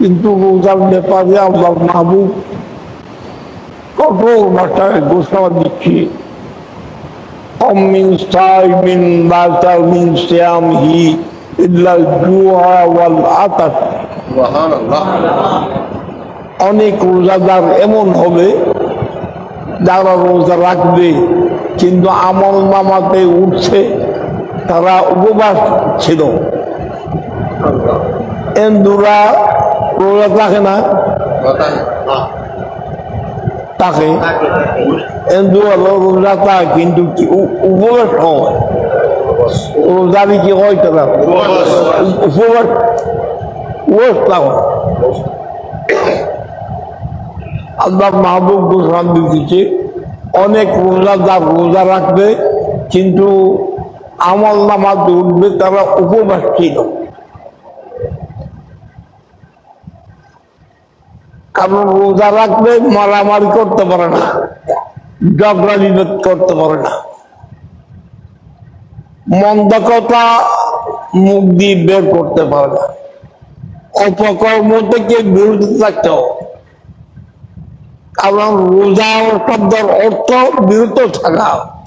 কিন্তু রোজার ব্যাপারে আল্লাহ মাহবুব কঠোর ভাষায় ঘোষণা দিচ্ছি। অমিন সাইমিন মিন জুয়া ওয়াল অনেক রোজাদার এমন হবে যারা রোজা রাখবে কিন্তু আমল নামাতে উঠছে তারা উপবাস ছিল। এন্দুরা রোজা থাকে। না তাকে এন্দু হলো রোজা থাকে কিন্তু উপবাস হয়। রোজারি কি হয় তারা উপবাস। উপবাস থাকে আল্লাহ মাহবুব ঘোষণা দিতেছে অনেক রোজাদার রোজা রাখবে, কিন্তু আমল নামাতে উঠবে, তারা উপবাস ছিল। কারণ রোজা রাখবে মারামারি করতে পারে না ঝগড়া বিভেদ করতে পারে না। মন্দ কথা মুখ দিয়ে বের করতে পারে না। অপকর্ম থেকে বিরত থাকতে হবে। কারণ রোজা শব্দের অর্থ বিরত থাকা।